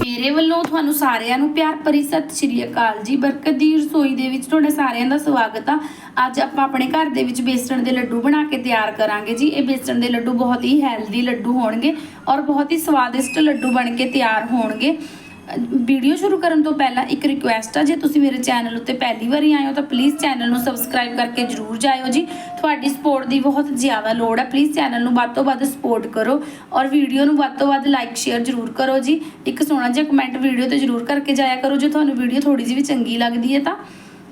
ਮੇਰੇ ਵੱਲੋਂ ਤੁਹਾਨੂੰ ਸਾਰਿਆਂ ਨੂੰ ਪਿਆਰ ਭਰੀ ਸਤਿ ਸ਼੍ਰੀ ਅਕਾਲ ਜੀ। ਬਰਕਤ ਦੀ ਰਸੋਈ ਦੇ ਵਿੱਚ ਤੁਹਾਡੇ ਸਾਰਿਆਂ ਦਾ ਸਵਾਗਤ ਆ। ਅੱਜ ਆਪਾਂ ਆਪਣੇ ਘਰ ਦੇ ਵਿੱਚ ਬੇਸਣ ਦੇ ਲੱਡੂ ਬਣਾ ਕੇ ਤਿਆਰ ਕਰਾਂਗੇ ਜੀ। ਇਹ ਬੇਸਣ ਦੇ ਲੱਡੂ ਬਹੁਤ ਹੀ ਹੈਲਦੀ ਲੱਡੂ ਹੋਣਗੇ ਔਰ ਬਹੁਤ ਹੀ ਸਵਾਦਿਸ਼ਟ ਲੱਡੂ ਬਣ ਕੇ ਤਿਆਰ ਹੋਣਗੇ। ਵੀਡੀਓ ਸ਼ੁਰੂ ਕਰਨ ਤੋਂ ਪਹਿਲਾਂ ਇੱਕ ਰਿਕੁਐਸਟ ਆ, ਜੇ ਤੁਸੀਂ ਮੇਰੇ ਚੈਨਲ ਉੱਤੇ ਪਹਿਲੀ ਵਾਰੀ ਆਏ ਹੋ ਤਾਂ ਪਲੀਜ਼ ਚੈਨਲ ਨੂੰ ਸਬਸਕ੍ਰਾਈਬ ਕਰਕੇ ਜਰੂਰ ਜਾਇਓ ਜੀ। ਤੁਹਾਡੀ ਸਪੋਰਟ ਦੀ ਬਹੁਤ ਜ਼ਿਆਦਾ ਲੋੜ ਆ ਪਲੀਜ਼ ਚੈਨਲ ਨੂੰ ਵੱਧ ਤੋਂ ਵੱਧ ਸਪੋਰਟ ਕਰੋ ਔਰ ਵੀਡੀਓ ਨੂੰ ਵੱਧ ਤੋਂ ਵੱਧ ਲਾਈਕ ਸ਼ੇਅਰ ਜਰੂਰ ਕਰੋ ਜੀ। ਇੱਕ ਸੋਹਣਾ ਜਿਹਾ ਕਮੈਂਟ ਵੀਡੀਓ ਤੇ ਜਰੂਰ ਕਰਕੇ ਜਾਇਆ ਕਰੋ, ਜੇ ਤੁਹਾਨੂੰ ਵੀਡੀਓ ਥੋੜੀ ਜਿਹੀ ਵੀ ਚੰਗੀ ਲੱਗਦੀ ਹੈ ਤਾਂ।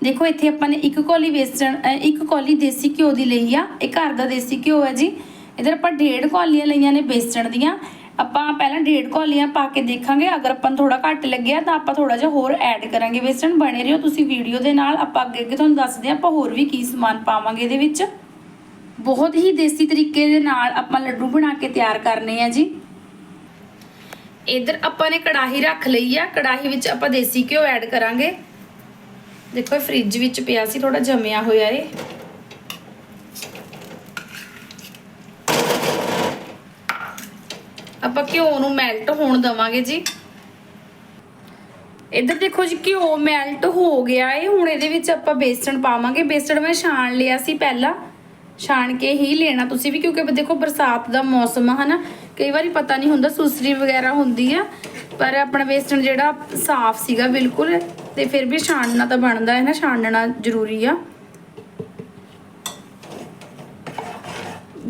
ਦੇਖੋ, ਇੱਥੇ ਆਪਾਂ ਨੇ ਇੱਕ ਕੌਲੀ ਵੇਸਣ ਇੱਕ ਕੌਲੀ ਦੇਸੀ ਘਿਓ ਦੀ ਲਈ ਆ, ਇਹ ਘਰ ਦਾ ਦੇਸੀ ਘਿਓ ਹੈ ਜੀ। ਇਧਰ ਆਪਾਂ ਡੇਢ ਕੌਲੀਆਂ ਲਈਆਂ ਨੇ ਵੇਸਣ ਦੀਆਂ। ਆਪਾਂ ਪਹਿਲਾਂ ਡੇਢ ਕੌਲੀਆਂ ਪਾ ਕੇ ਦੇਖਾਂਗੇ। ਅਗਰ ਆਪਾਂ ਨੂੰ ਥੋੜਾ ਘੱਟ ਲੱਗਿਆ ਤਾਂ ਆਪਾਂ ਥੋੜਾ ਜਿਹਾ ਹੋਰ ਐਡ ਕਰਾਂਗੇ। ਬੇਸਣ ਬਣੇ ਰਹੋ ਤੁਸੀਂ ਵੀਡੀਓ ਦੇ ਨਾਲ। ਆਪਾਂ ਅੱਗੇ ਅੱਗੇ ਤੁਹਾਨੂੰ ਦੱਸਦੇ ਹਾਂ ਆਪਾਂ ਹੋਰ ਵੀ ਕੀ ਸਮਾਨ ਪਾਵਾਂਗੇ ਇਹਦੇ ਵਿੱਚ। ਬਹੁਤ ਹੀ ਦੇਸੀ ਤਰੀਕੇ ਦੇ ਨਾਲ ਆਪਾਂ ਲੱਡੂ ਬਣਾ ਕੇ ਤਿਆਰ ਕਰਨੇ ਆ ਜੀ। ਇਧਰ ਆਪਾਂ ਨੇ ਕੜਾਹੀ ਰੱਖ ਲਈ ਆ। ਕੜਾਹੀ ਵਿੱਚ ਆਪਾਂ ਦੇਸੀ ਘਿਓ ਐਡ ਕਰਾਂਗੇ। ਦੇਖੋ ਇਹ ਫ੍ਰਿਜ ਵਿੱਚ ਪਿਆ ਸੀ ਥੋੜਾ ਜੰਮਿਆ ਹੋਇਆ ਏ ਆਪਾਂ ਘਿਓ ਨੂੰ ਮੈਲਟ ਹੋਣ ਦਵਾਂਗੇ ਜੀ। ਇੱਧਰ ਦੇਖੋ ਜੀ ਘਿਓ ਮੈਲਟ ਹੋ ਗਿਆ ਏ। ਹੁਣ ਇਹਦੇ ਵਿੱਚ ਆਪਾਂ ਬੇਸਣ ਪਾਵਾਂਗੇ। ਬੇਸਣ ਮੈਂ ਛਾਣ ਲਿਆ ਸੀ ਪਹਿਲਾਂ। ਛਾਣ ਕੇ ਹੀ ਲੈਣਾ ਤੁਸੀਂ ਵੀ, ਕਿਉਂਕਿ ਦੇਖੋ ਬਰਸਾਤ ਦਾ ਮੌਸਮ ਹੈ ਨਾ ਕਈ ਵਾਰੀ ਪਤਾ ਨਹੀਂ ਹੁੰਦਾ, ਸੁਸਰੀ ਵਗੈਰਾ ਹੁੰਦੀ ਆ। ਪਰ ਆਪਣਾ ਬੇਸਣ ਜਿਹੜਾ ਸਾਫ਼ ਸੀਗਾ ਬਿਲਕੁਲ, ਤੇ ਫਿਰ ਵੀ ਛਾਣਨਾ ਤਾਂ ਬਣਦਾ ਹੈ ਨਾ, ਛਾਣਨਾ ਜ਼ਰੂਰੀ ਆ।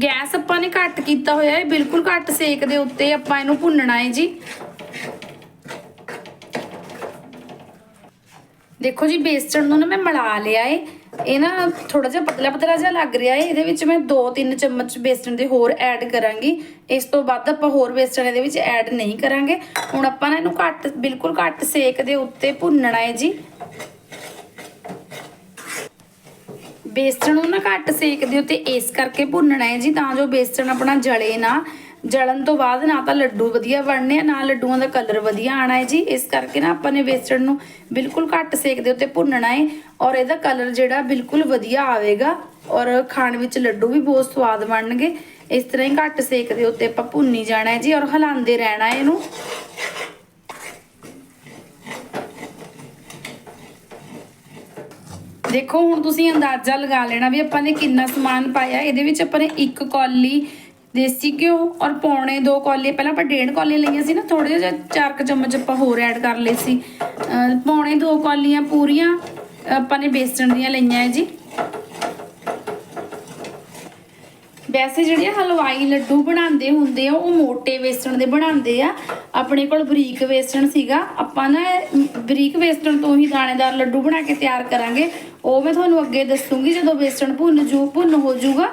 ਗੈਸ ਆਪਾਂ ਨੇ ਘੱਟ ਕੀਤਾ ਹੋਇਆ ਹੈ, ਬਿਲਕੁਲ ਘੱਟ ਸੇਕ ਦੇ ਉੱਤੇ ਆਪਾਂ ਇਹਨੂੰ ਭੁੰਨਣਾ ਹੈ ਜੀ। ਦੇਖੋ ਜੀ, ਬੇਸਣ ਨੂੰ ਨਾ ਮੈਂ ਮਿਲਾ ਲਿਆ ਏ। ਇਹ ਨਾ ਥੋੜਾ ਜਿਹਾ ਪਤਲਾ ਪਤਲਾ ਜਿਹਾ ਲੱਗ ਰਿਹਾ ਏ, ਇਹਦੇ ਵਿੱਚ ਮੈਂ 2-3 ਚਮਚ ਬੇਸਣ ਦੇ ਹੋਰ ਐਡ ਕਰਾਂਗੀ। ਇਸ ਤੋਂ ਬਾਅਦ ਆਪਾਂ ਹੋਰ ਬੇਸਣ ਇਹਦੇ ਵਿੱਚ ਐਡ ਨਹੀਂ ਕਰਾਂਗੇ। ਹੁਣ ਆਪਾਂ ਨਾ ਇਹਨੂੰ ਘੱਟ, ਬਿਲਕੁਲ ਘੱਟ ਸੇਕ ਦੇ ਉੱਤੇ ਭੁੰਨਣਾ ਏ ਜੀ। ਬੇਸਣ ਨੂੰ ਨਾ ਘੱਟ ਸੇਕ ਦੇ ਉੱਤੇ ਇਸ ਕਰਕੇ ਭੁੰਨਣਾ ਹੈ ਜੀ, ਤਾਂ ਜੋ ਬੇਸਣ ਆਪਣਾ ਜਲੇ ਨਾ। ਜਲਣ ਤੋਂ ਬਾਅਦ ਨਾ ਤਾਂ ਲੱਡੂ ਵਧੀਆ ਬਣਨੇ ਆ, ਨਾ ਲੱਡੂਆਂ ਦਾ ਕਲਰ ਵਧੀਆ ਆਣਾ ਹੈ ਜੀ। ਇਸ ਕਰਕੇ ਨਾ ਆਪਾਂ ਨੇ ਬੇਸਣ ਨੂੰ ਬਿਲਕੁਲ ਘੱਟ ਸੇਕ ਦੇ ਉੱਤੇ ਭੁੰਨਣਾ ਹੈ ਔਰ ਇਹਦਾ ਕਲਰ ਜਿਹੜਾ ਬਿਲਕੁਲ ਵਧੀਆ ਆਵੇਗਾ ਔਰ ਖਾਣ ਵਿੱਚ ਲੱਡੂ ਵੀ ਬਹੁਤ ਸਵਾਦ ਬਣਨਗੇ। ਇਸ ਤਰ੍ਹਾਂ ਹੀ ਘੱਟ ਸੇਕ ਦੇ ਉੱਤੇ ਆਪਾਂ ਭੁੰਨੀ ਜਾਣਾ ਹੈ ਜੀ ਔਰ ਹਿਲਾਉਂਦੇ ਰਹਿਣਾ ਹੈ ਇਹਨੂੰ। ਦੇਖੋ, ਹੁਣ ਤੁਸੀਂ ਅੰਦਾਜ਼ਾ ਲਗਾ ਲੈਣਾ ਵੀ ਆਪਾਂ ਨੇ ਕਿੰਨਾ ਸਮਾਨ ਪਾਇਆ। ਇਹਦੇ ਵਿੱਚ ਆਪਾਂ ਨੇ ਇੱਕ ਕੌਲੀ ਦੇਸੀ ਘਿਓ ਔਰ ਪੌਣੇ ਦੋ ਕੌਲੇ ਪਹਿਲਾਂ ਆਪਾਂ ਡੇਢ ਕੌਲੇ ਲਈਆਂ ਸੀ ਨਾ ਥੋੜੇ ਜਿਹਾ ਚਾਰ ਕੁ ਚਮਚ ਆਪਾਂ ਹੋਰ ਐਡ ਕਰ ਲਏ ਸੀ। ਅਹ ਪੌਣੇ ਦੋ ਕੌਲੀਆਂ ਪੂਰੀਆਂ ਆਪਾਂ ਨੇ ਬੇਸਣ ਦੀਆਂ ਲਈਆਂ ਹੈ ਜੀ। ਵੈਸੇ ਜਿਹੜੇ ਹਲਵਾਈ ਲੱਡੂ ਬਣਾਉਂਦੇ ਹੁੰਦੇ ਆ, ਉਹ ਮੋٹے ਵੇਸਣ ਦੇ ਬਣਾਉਂਦੇ ਆ। ਆਪਣੇ ਕੋਲ ਬਰੀਕ ਵੇਸਣ ਸੀਗਾ। ਆਪਾਂ ਨਾ, ਬਰੀਕ ਵੇਸਣ ਤੋਂ ਹੀ ਦਾਣੇਦਾਰ ਲੱਡੂ ਬਣਾ ਕੇ ਤਿਆਰ ਕਰਾਂਗੇ। ਉਹ ਮੈਂ ਤੁਹਾਨੂੰ ਅੱਗੇ ਦੱਸੂਗੀ, ਜਦੋਂ ਬੇਸਣ ਭੁੰਨ ਜੂ, ਭੁੰਨ ਹੋ ਜਾਊਗਾ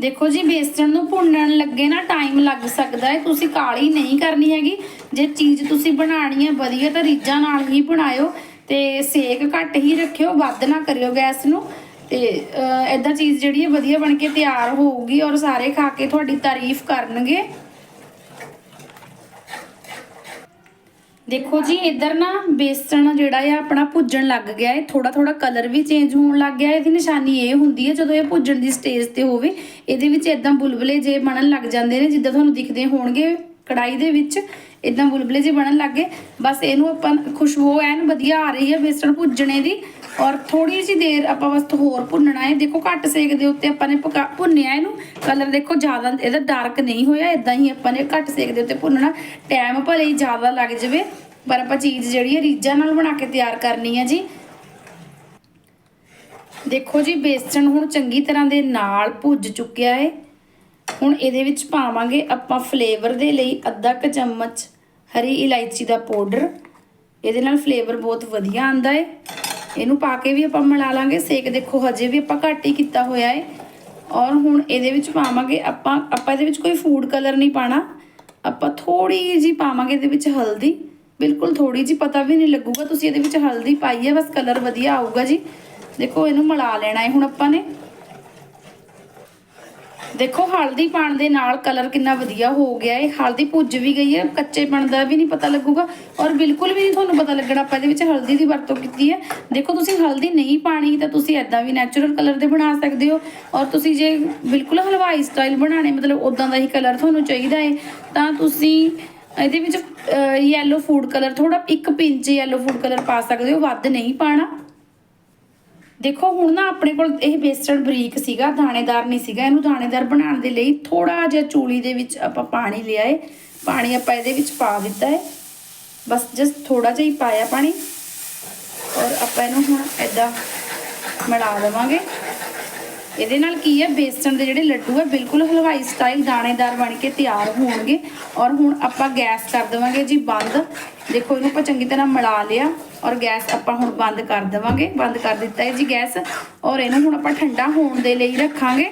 ਦੇਖੋ ਜੀ, ਬੇਸਣ ਨੂੰ ਭੁੰਨਣ ਲੱਗੇ ਨਾ ਟਾਈਮ ਲੱਗ ਸਕਦਾ ਹੈ। ਤੁਸੀਂ ਕਾਲੀ ਨਹੀਂ ਕਰਨੀ ਹੈਗੀ। ਜੇ ਚੀਜ਼ ਤੁਸੀਂ ਬਣਾਣੀ ਹੈ, ਵਧੀਆ ਤਾਂ ਰੀਝਾਂ ਨਾਲ ਹੀ ਬਣਾਇਓ ਤੇ ਸੇਕ ਘੱਟ ਹੀ ਰੱਖਿਓ, ਵੱਧ ਨਾ ਕਰਿਓ ਗੈਸ ਨੂੰ। ਤੇ ਐਦਾਂ ਚੀਜ਼ ਜਿਹੜੀ ਹੈ ਵਧੀਆ ਬਣ ਕੇ ਤਿਆਰ ਹੋਊਗੀ ਔਰ ਸਾਰੇ ਖਾ ਕੇ ਤੁਹਾਡੀ ਤਾਰੀਫ ਕਰਨਗੇ। ਦੇਖੋ ਜੀ, ਇੱਧਰ ਨਾ ਬੇਸਣ ਜਿਹੜਾ ਆ ਆਪਣਾ ਭੁੱਜਣ ਲੱਗ ਗਿਆ ਹੈ। ਥੋੜਾ ਥੋੜਾ ਕਲਰ ਵੀ ਚੇਂਜ ਹੋਣ ਲੱਗ ਗਿਆ ਇਹਦੀ ਨਿਸ਼ਾਨੀ ਇਹ ਹੁੰਦੀ ਹੈ, ਜਦੋਂ ਇਹ ਭੁੱਜਣ ਦੀ ਸਟੇਜ ਤੇ ਹੋਵੇ, ਇਹਦੇ ਵਿੱਚ ਇਦਾਂ ਬੁਲਬੁਲੇ ਜੇ ਬਣਨ ਲੱਗ ਜਾਂਦੇ ਨੇ, ਜਿੱਦਾਂ ਤੁਹਾਨੂੰ ਦਿਖਦੇ ਹੋਣਗੇ ਕੜਾਈ ਦੇ ਵਿੱਚ ਇਦਾਂ ਬੁਲਬੁਲੇ ਜੇ ਬਣਨ ਲੱਗੇ ਬਸ ਇਹਨੂੰ ਆਪਾਂ ਖੁਸ਼ਬੂ ਐਨ ਵਧੀਆ ਆ ਰਹੀ ਹੈ ਬੇਸਣ ਭੁੱਜਣੇ ਦੀ। ਔਰ ਥੋੜੀ ਜਿਹੀ ਦੇਰ ਆਪਾਂ ਬਸ ਹੋਰ ਭੁੰਨਣਾ ਹੈ। ਦੇਖੋ ਘੱਟ ਸੇਕ ਦੇ ਉੱਤੇ ਆਪਾਂ ਨੇ ਪਕਾ ਭੁੰਨਿਆ ਇਹਨੂੰ। ਕਲਰ ਦੇਖੋ ਜ਼ਿਆਦਾ ਇਹਦਾ ਡਾਰਕ ਨਹੀਂ ਹੋਇਆ ਇਦਾਂ ਹੀ ਆਪਾਂ ਨੇ ਘੱਟ ਸੇਕ ਦੇ ਉੱਤੇ ਭੁੰਨਣਾ। ਟਾਈਮ ਭਲੇ ਹੀ ਜ਼ਿਆਦਾ ਲੱਗ ਜਾਵੇ। ਪਰ ਆਪਾਂ ਚੀਜ਼ ਜਿਹੜੀ ਹੈ, ਰੀਝਾਂ ਨਾਲ ਬਣਾ ਕੇ ਤਿਆਰ ਕਰਨੀ ਹੈ ਜੀ। ਦੇਖੋ ਜੀ, ਬੇਸਣ ਹੁਣ ਚੰਗੀ ਤਰ੍ਹਾਂ ਦੇ ਨਾਲ ਭੁੱਜ ਚੁੱਕਿਆ ਹੈ। ਹੁਣ ਇਹਦੇ ਵਿੱਚ ਪਾਵਾਂਗੇ ਆਪਾਂ ਫਲੇਵਰ ਦੇ ਲਈ ਅੱਧਾ ਕੁ ਚਮਚ ਹਰੀ ਇਲਾਇਚੀ ਦਾ ਪਾਊਡਰ। ਇਹਦੇ ਨਾਲ ਫਲੇਵਰ ਬਹੁਤ ਵਧੀਆ ਆਂਦਾ ਹੈ। ਇਹਨੂੰ ਪਾ ਕੇ ਵੀ ਆਪਾਂ ਮਿਲਾ ਲਾਂਗੇ। ਸੇਕ ਦੇਖੋ, ਹਜੇ ਵੀ ਆਪਾਂ ਘੱਟ ਹੀ ਕੀਤਾ ਹੋਇਆ ਹੈ ਔਰ ਹੁਣ ਇਹਦੇ ਵਿੱਚ ਪਾਵਾਂਗੇ ਆਪਾਂ ਆਪਾਂ ਇਹਦੇ ਵਿੱਚ ਕੋਈ ਫੂਡ ਕਲਰ ਨਹੀਂ ਪਾਣਾ। ਆਪਾਂ ਥੋੜੀ ਜੀ ਪਾਵਾਂਗੇ ਇਹਦੇ ਵਿੱਚ ਹਲਦੀ। ਬਿਲਕੁਲ ਥੋੜੀ ਜੀ ਪਤਾ ਵੀ ਨਹੀਂ ਲੱਗੂਗਾ। ਤੁਸੀਂ ਇਹਦੇ ਵਿੱਚ ਹਲਦੀ ਪਾਈ ਹੈ ਬਸ ਕਲਰ ਵਧੀਆ ਆਊਗਾ ਜੀ। ਦੇਖੋ, ਇਹਨੂੰ ਮਿਲਾ ਲੈਣਾ ਹੈ ਹੁਣ ਆਪਾਂ ਨੇ। ਦੇਖੋ, ਹਲਦੀ ਪਾਣ ਦੇ ਨਾਲ ਕਲਰ ਕਿੰਨਾ ਵਧੀਆ ਹੋ ਗਿਆ ਹੈ ਹਲਦੀ ਭੁੱਜ ਵੀ ਗਈ ਹੈ ਕੱਚੇਪਣ ਦਾ ਵੀ ਨਹੀਂ ਪਤਾ ਲੱਗੂਗਾ। ਔਰ ਬਿਲਕੁਲ ਵੀ ਨਹੀਂ ਤੁਹਾਨੂੰ ਪਤਾ ਲੱਗਣਾ, ਆਪਾਂ ਇਹਦੇ ਵਿੱਚ ਹਲਦੀ ਦੀ ਵਰਤੋਂ ਕੀਤੀ ਹੈ ਦੇਖੋ, ਤੁਸੀਂ ਹਲਦੀ ਨਹੀਂ ਪਾਣੀ, ਤਾਂ ਤੁਸੀਂ ਐਦਾਂ ਵੀ ਨੈਚੁਰਲ ਕਲਰ ਦੇ ਬਣਾ ਸਕਦੇ ਹੋ। ਔਰ ਤੁਸੀਂ ਜੇ ਬਿਲਕੁਲ ਹਲਵਾਈ ਸਟਾਈਲ ਬਣਾਣੇ ਮਤਲਬ ਉਦਾਂ ਦਾ ਹੀ ਕਲਰ ਤੁਹਾਨੂੰ ਚਾਹੀਦਾ ਹੈ ਤਾਂ ਤੁਸੀਂ ਇਹਦੇ ਵਿੱਚ ਯੈਲੋ ਫੂਡ ਕਲਰ ਥੋੜਾ ਇੱਕ ਪਿੰਚ ਯੈਲੋ ਫੂਡ ਕਲਰ ਪਾ ਸਕਦੇ ਹੋ, ਵੱਧ ਨਹੀਂ ਪਾਣਾ। ਦੇਖੋ, ਹੁਣ ਨਾ ਆਪਣੇ ਕੋਲ ਇਹ ਬੇਸਣ ਬਰੀਕ ਸੀਗਾ, ਦਾਣੇਦਾਰ ਨਹੀਂ ਸੀਗਾ। ਇਹਨੂੰ ਦਾਣੇਦਾਰ ਬਣਾਉਣ ਦੇ ਲਈ ਥੋੜਾ ਜਿਹਾ ਚੂਲੀ ਦੇ ਵਿੱਚ ਆਪਾਂ ਪਾਣੀ ਲਿਆ ਏ ਪਾਣੀ ਆਪਾਂ ਇਹਦੇ ਵਿੱਚ ਪਾ ਦਿੱਤਾ ਹੈ। ਬਸ ਜਸਟ ਥੋੜਾ ਜਿਹਾ ਹੀ ਪਾਇਆ ਪਾਣੀ। ਔਰ ਆਪਾਂ ਇਹਨੂੰ ਹੁਣ ਐਦਾਂ ਮਿਲਾ ਦੇਵਾਂਗੇ। ਇਹਦੇ ਨਾਲ ਕੀ ਹੈ? ਬੇਸਣ ਦੇ ਜਿਹੜੇ ਲੱਡੂ ਹੈ ਬਿਲਕੁਲ ਹਲਵਾਈ ਸਟਾਈਲ ਦਾਣੇਦਾਰ ਬਣ ਕੇ ਤਿਆਰ ਹੋਣਗੇ। ਔਰ ਹੁਣ ਆਪਾਂ ਗੈਸ ਕਰ ਦੇਵਾਂਗੇ ਜੀ ਬੰਦ। ਦੇਖੋ, ਇਹਨੂੰ ਆਪਾਂ ਚੰਗੀ ਤਰ੍ਹਾਂ ਮਿਲਾ ਲਿਆ। ਔਰ ਗੈਸ ਆਪਾਂ ਹੁਣ ਬੰਦ ਕਰ ਦੇਵਾਂਗੇ। ਬੰਦ ਕਰ ਦਿੱਤਾ ਹੈ ਜੀ ਗੈਸ। ਔਰ ਇਹਨੂੰ ਹੁਣ ਆਪਾਂ ਠੰਡਾ ਹੋਣ ਦੇ ਲਈ ਰੱਖਾਂਗੇ।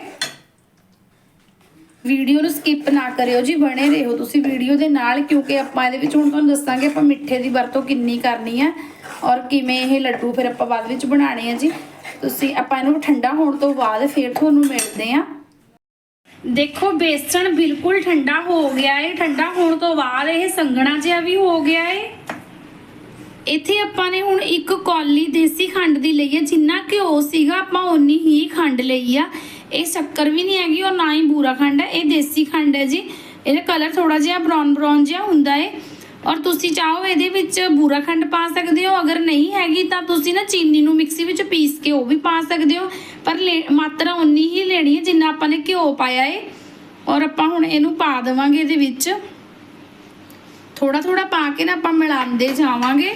ਵੀਡੀਓ ਨੂੰ ਸਕਿਪ ਨਾ ਕਰਿਓ ਜੀ, ਬਣੇ ਰਹੋ ਤੁਸੀਂ ਵੀਡੀਓ ਦੇ ਨਾਲ, ਕਿਉਂਕਿ ਆਪਾਂ ਇਹਦੇ ਵਿੱਚ ਹੁਣ ਤੁਹਾਨੂੰ ਦੱਸਾਂਗੇ ਆਪਾਂ ਮਿੱਠੇ ਦੀ ਵਰਤੋਂ ਕਿੰਨੀ ਕਰਨੀ ਹੈ ਔਰ ਕਿਵੇਂ ਇਹ ਲੱਡੂ ਫਿਰ ਆਪਾਂ ਬਾਅਦ ਵਿੱਚ ਬਣਾਣੇ ਆ ਜੀ। ਤੁਸੀਂ ਆਪਾਂ ਇਹਨੂੰ ਠੰਡਾ ਹੋਣ ਤੋਂ ਬਾਅਦ ਫਿਰ ਤੁਹਾਨੂੰ ਮਿਲਦੇ ਆ। ਦੇਖੋ, ਬੇਸਣ ਬਿਲਕੁਲ ਠੰਡਾ ਹੋ ਗਿਆ ਹੈ ਠੰਡਾ ਹੋਣ ਤੋਂ ਬਾਅਦ ਇਹ ਸੰਘਣਾ ਜਿਹਾ ਵੀ ਹੋ ਗਿਆ ਹੈ ਇੱਥੇ ਆਪਾਂ ਨੇ ਹੁਣ ਇੱਕ ਕੌਲੀ ਦੇਸੀ ਖੰਡ ਦੀ ਲਈ ਹੈ ਜਿੰਨਾ ਘਿਓ ਸੀਗਾ ਆਪਾਂ ਓਨੀ ਹੀ ਖੰਡ ਲਈ ਆ। ਇਹ ਸ਼ੱਕਰ ਵੀ ਨਹੀਂ ਹੈਗੀ, ਔਰ ਨਾ ਹੀ ਬੂਰਾ ਖੰਡ ਹੈ, ਇਹ ਦੇਸੀ ਖੰਡ ਹੈ ਜੀ। ਇਹਦਾ ਕਲਰ ਥੋੜਾ ਜਿਹਾ ਬ੍ਰਾਊਨ ਬ੍ਰਾਊਨ ਜਿਹਾ ਹੁੰਦਾ ਹੈ ਔਰ ਤੁਸੀਂ ਚਾਹੋ ਇਹਦੇ ਵਿੱਚ ਬੂਰਾ ਖੰਡ ਪਾ ਸਕਦੇ ਹੋ, ਅਗਰ ਨਹੀਂ ਹੈਗੀ ਤਾਂ ਤੁਸੀਂ ਨਾ ਚੀਨੀ ਨੂੰ ਮਿਕਸੀ ਵਿੱਚ ਪੀਸ ਕੇ ਉਹ ਵੀ ਪਾ ਸਕਦੇ ਹੋ। ਪਰ ਲੈ- ਮਾਤਰਾ ਉਨੀ ਹੀ ਲੈਣੀ ਹੈ ਜਿੰਨਾ ਆਪਾਂ ਨੇ ਘਿਓ ਪਾਇਆ ਹੈ ਔਰ ਆਪਾਂ ਹੁਣ ਇਹਨੂੰ ਪਾ ਦੇਵਾਂਗੇ ਇਹਦੇ ਵਿੱਚ। ਥੋੜਾ ਥੋੜਾ ਪਾ ਕੇ ਨਾ ਆਪਾਂ ਮਿਲਾਉਂਦੇ ਜਾਵਾਂਗੇ।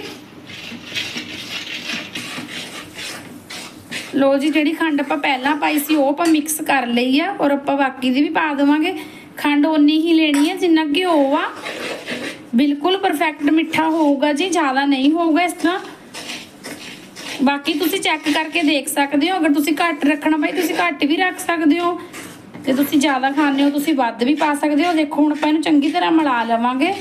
ਲੋ ਜੀ, ਜਿਹੜੀ ਖੰਡ ਆਪਾਂ ਪਹਿਲਾਂ ਪਾਈ ਸੀ, ਉਹ ਆਪਾਂ ਮਿਕਸ ਕਰ ਲਈ ਆ ਔਰ ਆਪਾਂ ਬਾਕੀ ਦੀ ਵੀ ਪਾ ਦੇਵਾਂਗੇ। ਖੰਡ ਓਨੀ ਹੀ ਲੈਣੀ ਹੈ ਜਿੰਨਾ ਘਿਓ ਆ, ਬਿਲਕੁਲ ਪਰਫੈਕਟ ਮਿੱਠਾ ਹੋਊਗਾ ਜੀ, ਜ਼ਿਆਦਾ ਨਹੀਂ ਹੋਊਗਾ ਇਸ ਤਰ੍ਹਾਂ। ਬਾਕੀ ਤੁਸੀਂ ਚੈੱਕ ਕਰਕੇ ਦੇਖ ਸਕਦੇ ਹੋ, ਅਗਰ ਤੁਸੀਂ ਘੱਟ ਰੱਖਣਾ ਭਾਈ, ਤੁਸੀਂ ਘੱਟ ਵੀ ਰੱਖ ਸਕਦੇ ਹੋ। ਤੇ ਤੁਸੀਂ ਜ਼ਿਆਦਾ ਖਾਣੇ ਹੋ, ਤੁਸੀਂ ਵੱਧ ਵੀ ਪਾ ਸਕਦੇ ਹੋ। ਦੇਖੋ, ਹੁਣ ਆਪਾਂ ਇਹਨੂੰ ਚੰਗੀ ਤਰ੍ਹਾਂ ਮਿਲਾ ਲਵਾਂਗੇ।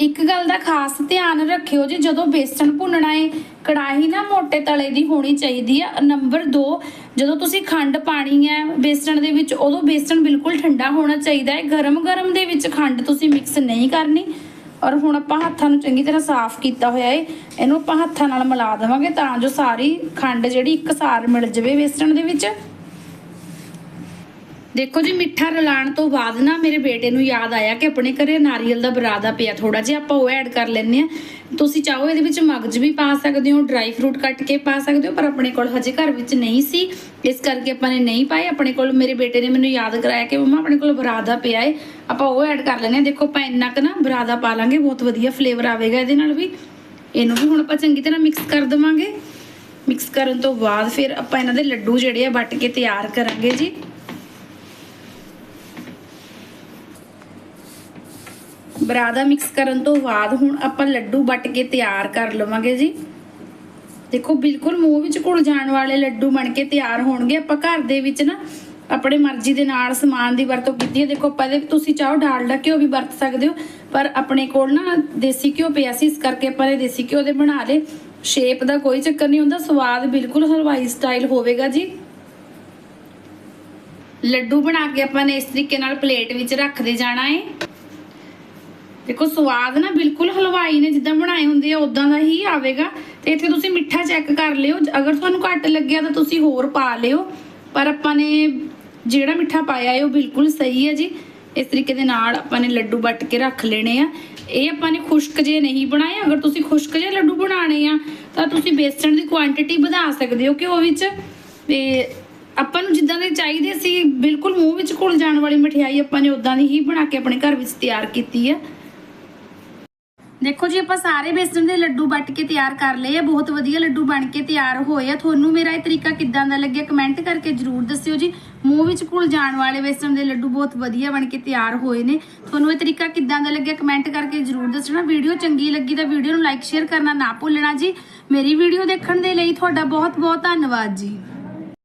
ਇੱਕ ਗੱਲ ਦਾ ਖਾਸ ਧਿਆਨ ਰੱਖਿਓ ਜੀ, ਜਦੋਂ ਬੇਸਣ ਭੁੰਨਣਾ ਏ, ਕੜਾਹੀ ਨਾ ਮੋٹے ਤਲੇ ਦੀ ਹੋਣੀ ਚਾਹੀਦੀ ਆ। ਨੰਬਰ 2 ਜਦੋਂ ਤੁਸੀਂ ਖੰਡ ਪਾਣੀ ਹੈ ਬੇਸਣ ਦੇ ਵਿੱਚ, ਉਦੋਂ ਬੇਸਣ ਬਿਲਕੁਲ ਠੰਡਾ ਹੋਣਾ ਚਾਹੀਦਾ ਹੈ ਗਰਮ-ਗਰਮ ਦੇ ਵਿੱਚ ਖੰਡ ਤੁਸੀਂ ਮਿਕਸ ਨਹੀਂ ਕਰਨੀ। ਔਰ ਹੁਣ ਆਪਾਂ ਹੱਥਾਂ ਨੂੰ ਚੰਗੀ ਤਰ੍ਹਾਂ ਸਾਫ਼ ਕੀਤਾ ਹੋਇਆ ਏ। ਇਹਨੂੰ ਆਪਾਂ ਹੱਥਾਂ ਨਾਲ ਮਿਲਾ ਦੇਵਾਂਗੇ ਤਾਂ ਜੋ ਸਾਰੀ ਖੰਡ ਜਿਹੜੀ ਇੱਕਸਾਰ ਮਿਲ ਜਾਵੇ ਬੇਸਣ ਦੇ ਵਿੱਚ। ਦੇਖੋ ਜੀ, ਮਿੱਠਾ ਰਲਾਣ ਤੋਂ ਬਾਅਦ ਨਾ ਮੇਰੇ ਬੇਟੇ ਨੂੰ ਯਾਦ ਆਇਆ ਕਿ ਆਪਣੇ ਘਰੇ ਨਾਰੀਅਲ ਦਾ ਬਰਾਦਾ ਪਿਆ ਥੋੜਾ ਜਿਹਾ, ਆਪਾਂ ਉਹ ਐਡ ਕਰ ਲੈਂਦੇ ਆ ਤੁਸੀਂ ਚਾਹੋ ਇਹਦੇ ਵਿੱਚ ਮਗਜ ਵੀ ਪਾ ਸਕਦੇ ਹੋ ਡਰਾਈ ਫਰੂਟ ਕੱਟ ਕੇ ਪਾ ਸਕਦੇ ਹੋ, ਪਰ ਆਪਣੇ ਕੋਲ ਹਜੇ ਘਰ ਵਿੱਚ ਨਹੀਂ ਸੀ। ਇਸ ਕਰਕੇ ਆਪਾਂ ਨੇ ਨਹੀਂ ਪਾਏ। ਆਪਣੇ ਕੋਲ ਮੇਰੇ ਬੇਟੇ ਨੇ ਮੈਨੂੰ ਯਾਦ ਕਰਾਇਆ ਕਿ ਮਮਾ, ਆਪਣੇ ਕੋਲ ਬਰਾਦਾ ਪਿਆ ਏ। ਆਪਾਂ ਉਹ ਐਡ ਕਰ ਲੈਂਦੇ ਆ ਦੇਖੋ, ਆਪਾਂ ਇੰਨਾ ਕੁ ਨਾ ਬਰਾਦਾ ਪਾ ਲਾਂਗੇ, ਬਹੁਤ ਵਧੀਆ ਫਲੇਵਰ ਆਵੇਗਾ ਇਹਦੇ ਨਾਲ ਵੀ। ਇਹਨੂੰ ਵੀ ਹੁਣ ਆਪਾਂ ਚੰਗੀ ਤਰ੍ਹਾਂ ਮਿਕਸ ਕਰ ਦੇਵਾਂਗੇ। ਮਿਕਸ ਕਰਨ ਤੋਂ ਬਾਅਦ ਫਿਰ ਆਪਾਂ ਇਹਨਾਂ ਦੇ ਲੱਡੂ ਜਿਹੜੇ ਆ, ਵੱਟ ਕੇ ਤਿਆਰ ਕਰਾਂਗੇ ਜੀ। ਬਰਾਦਾ ਮਿਕਸ ਕਰਨ ਤੋਂ ਬਾਅਦ ਹੁਣ ਆਪਾਂ ਲੱਡੂ ਵੱਟ ਕੇ ਤਿਆਰ ਕਰ ਲਵਾਂਗੇ ਜੀ। ਦੇਖੋ, ਬਿਲਕੁਲ ਮੂੰਹ ਵਿੱਚ ਘੁਲ ਜਾਣ ਵਾਲੇ ਲੱਡੂ ਬਣ ਕੇ ਤਿਆਰ ਹੋਣਗੇ। ਆਪਾਂ ਘਰ ਦੇ ਵਿੱਚ ਨਾ ਆਪਣੇ ਮਰਜ਼ੀ ਦੇ ਨਾਲ ਸਮਾਨ ਦੀ ਵਰਤੋਂ ਕੀਤੀ ਹੈ। ਦੇਖੋ ਪਹਿਲੇ ਤੁਸੀਂ ਚਾਹੋ ਡਾਲਡਾ ਘਿਓ ਵੀ ਵਰਤ ਸਕਦੇ ਹੋ, ਪਰ ਆਪਣੇ ਕੋਲ ਨਾ ਦੇਸੀ ਘਿਓ ਪਿਆ ਸੀ, ਇਸ ਕਰਕੇ ਆਪਾਂ ਨੇ ਦੇਸੀ ਘਿਓ ਦੇ ਬਣਾ ਲਏ। ਸ਼ੇਪ ਦਾ ਕੋਈ ਚੱਕਰ ਨਹੀਂ ਹੁੰਦਾ, ਸਵਾਦ ਬਿਲਕੁਲ ਹਲਵਾਈ ਸਟਾਈਲ ਹੋਵੇਗਾ ਜੀ। ਲੱਡੂ ਬਣਾ ਕੇ ਆਪਾਂ ਨੇ ਇਸ ਤਰੀਕੇ ਨਾਲ ਪਲੇਟ ਵਿੱਚ ਰੱਖਦੇ ਜਾਣਾ ਹੈ ਦੇਖੋ ਸਵਾਦ ਨਾ ਬਿਲਕੁਲ ਹਲਵਾਈ ਨੇ ਜਿੱਦਾਂ ਬਣਾਏ ਹੁੰਦੇ ਆ ਉਦਾਂ ਦਾ ਹੀ ਆਵੇਗਾ। ਤੇ ਇੱਥੇ ਤੁਸੀਂ ਮਿੱਠਾ ਚੈੱਕ ਕਰ ਲਿਓ। ਅਗਰ ਤੁਹਾਨੂੰ ਘੱਟ ਲੱਗਿਆ ਤਾਂ ਤੁਸੀਂ ਹੋਰ ਪਾ ਲਿਓ। ਪਰ ਆਪਾਂ ਨੇ ਜਿਹੜਾ ਮਿੱਠਾ ਪਾਇਆ ਹੈ, ਉਹ ਬਿਲਕੁਲ ਸਹੀ ਹੈ ਜੀ। ਇਸ ਤਰੀਕੇ ਦੇ ਨਾਲ ਆਪਾਂ ਨੇ ਲੱਡੂ ਵੱਟ ਕੇ ਰੱਖ ਲੈਣੇ ਆ। ਇਹ ਆਪਾਂ ਨੇ ਖੁਸ਼ਕ ਜੇ ਨਹੀਂ ਬਣਾਏ। ਅਗਰ ਤੁਸੀਂ ਖੁਸ਼ਕ ਜੇ ਲੱਡੂ ਬਣਾਣੇ ਆ, ਤਾਂ ਤੁਸੀਂ ਬੇਸਣ ਦੀ ਕੁਆਂਟੀਟੀ ਵਧਾ ਸਕਦੇ ਹੋ ਘਿਓ ਵਿੱਚ। ਤੇ ਆਪਾਂ ਨੂੰ ਜਿੱਦਾਂ ਦੇ ਚਾਹੀਦੇ ਸੀ, ਬਿਲਕੁਲ ਮੂੰਹ ਵਿੱਚ ਘੁਲ ਜਾਣ ਵਾਲੀ ਮਠਿਆਈ ਆਪਾਂ ਨੇ ਉਦਾਂ ਦੀ ਹੀ ਬਣਾ ਕੇ ਆਪਣੇ ਘਰ ਵਿੱਚ ਤਿਆਰ ਕੀਤੀ ਆ ਦੇਖੋ ਜੀ, ਆਪਾਂ ਸਾਰੇ ਬੇਸਣ ਦੇ ਲੱਡੂ ਵੱਟ ਕੇ ਤਿਆਰ ਕਰ ਲਏ ਆ, ਬਹੁਤ ਵਧੀਆ ਲੱਡੂ ਬਣ ਕੇ ਤਿਆਰ ਹੋਏ ਆ। ਤੁਹਾਨੂੰ ਮੇਰਾ ਇਹ ਤਰੀਕਾ ਕਿੱਦਾਂ ਦਾ ਲੱਗਿਆ ਕਮੈਂਟ ਕਰਕੇ ਜਰੂਰ ਦੱਸਿਓ ਜੀ। ਮੂੰਹ ਵਿੱਚ ਘੁਲ ਜਾਣ ਵਾਲੇ ਬੇਸਣ ਦੇ ਲੱਡੂ ਬਹੁਤ ਵਧੀਆ ਬਣ ਕੇ ਤਿਆਰ ਹੋਏ ਨੇ। ਤੁਹਾਨੂੰ ਇਹ ਤਰੀਕਾ ਕਿੱਦਾਂ ਦਾ ਲੱਗਿਆ ਕਮੈਂਟ ਕਰਕੇ ਜਰੂਰ ਦੱਸਣਾ। ਵੀਡੀਓ ਚੰਗੀ ਲੱਗੀ ਤਾਂ ਵੀਡੀਓ ਨੂੰ ਲਾਈਕ ਸ਼ੇਅਰ ਕਰਨਾ ਨਾ ਭੁੱਲਣਾ ਜੀ। ਮੇਰੀ ਵੀਡੀਓ ਦੇਖਣ ਦੇ ਲਈ ਤੁਹਾਡਾ ਬਹੁਤ ਬਹੁਤ ਧੰਨਵਾਦ ਜੀ।